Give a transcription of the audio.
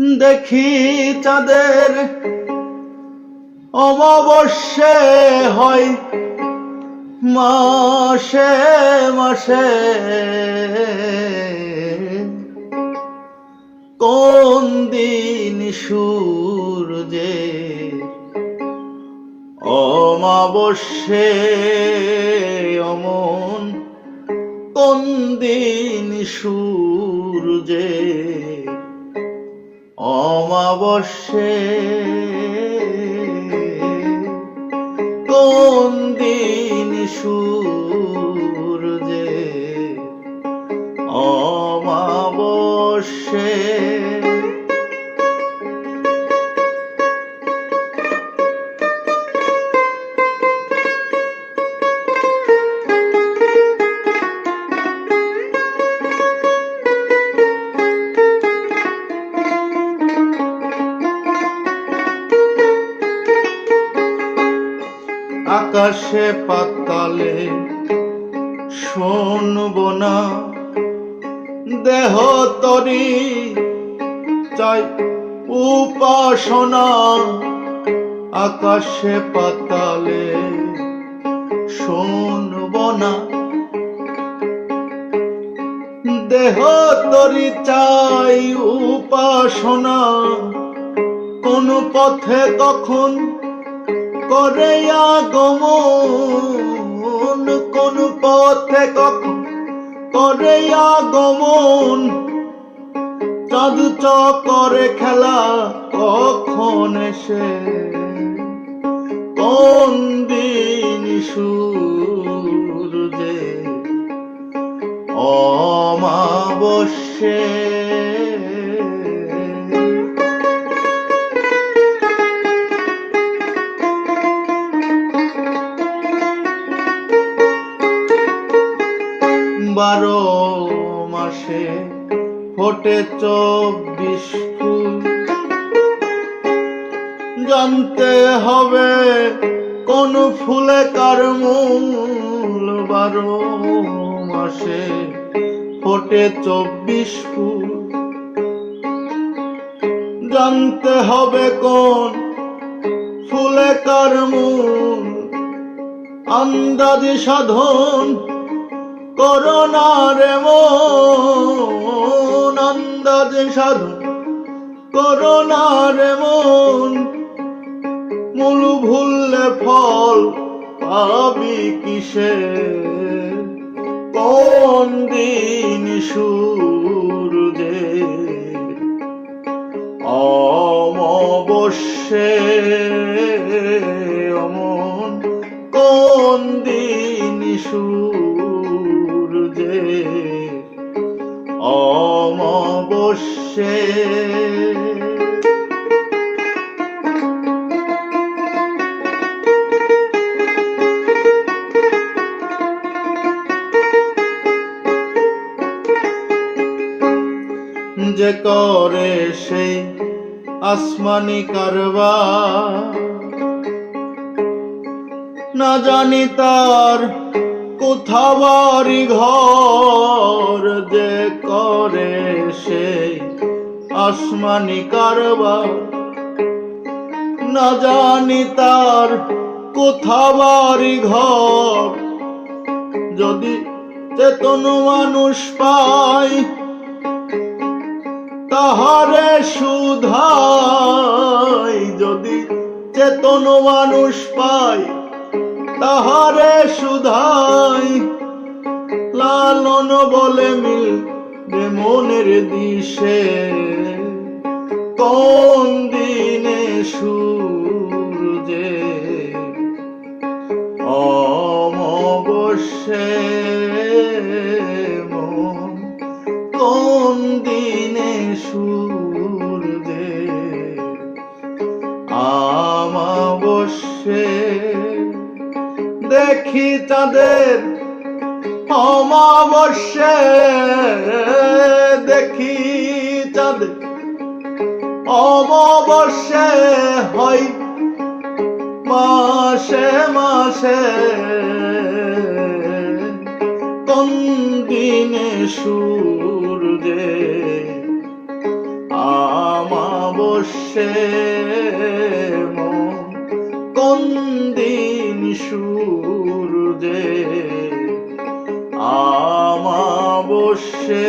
দেখি চাঁদের অমাবস্যে হয় মাসে মাসে। কোন দিন সূর্যে অমাবস্যে অমন কোন দিন সূর্যে অমাবস্যে। কোন দিন সূর্যে অমাবস্যে আকাশে পাতালে শুনব না। দেহ তরি চাই উপাসনা। আকাশে পাতালে শুনব না। দেহ তরি চাই উপাসনা। কোন পথে কখন করে আগমন কোন পথে কখন করে আগমন চাঁদ করে খেলা কখন এসে? কোন দিন সুর সূর্যে? অমাবস্যে বারো মাসে ফোটে চব্বিশ ফুল। জানতে হবে কোন ফুলে কার মূল। বারো মাসে ফোটে চব্বিশ ফুল। জানতে হবে কোন ফুলে কার মূল। আন্দাজি সাধন করোনার মন আন্দাজে সাধন করোনার মন মূল ভুললে ফল পাবি কিসে? কোন দিন সূর্যে অমবশ্যে অমন কোন দিন সূর্যে? অমবশ্যে যে করে সেই আসমানি কারবার, না জানি তার কোথা বাড়ি ঘর, যে করে সেই আসমানি কারবার। না জানি তার কোথা বাড়ি ঘর। যদি চেতন মানুষ পাই তাহারে সুধাই যদি চেতন মানুষ পাই তাহারে সুধাই লালন বলে মিল মনের দিশে। কোন দিনে সূর্যে অমবশ্যে মন? কোন দিনে সূর্যে আমাবশ্যে দেখি তাদের অমাবস্যে দেখি তাদের অমাবস্যে হয় মাসে মাসে। কোন দিনে সূর্যে আমাবস্যে কোন দিন সূর্যে আমাবস্যে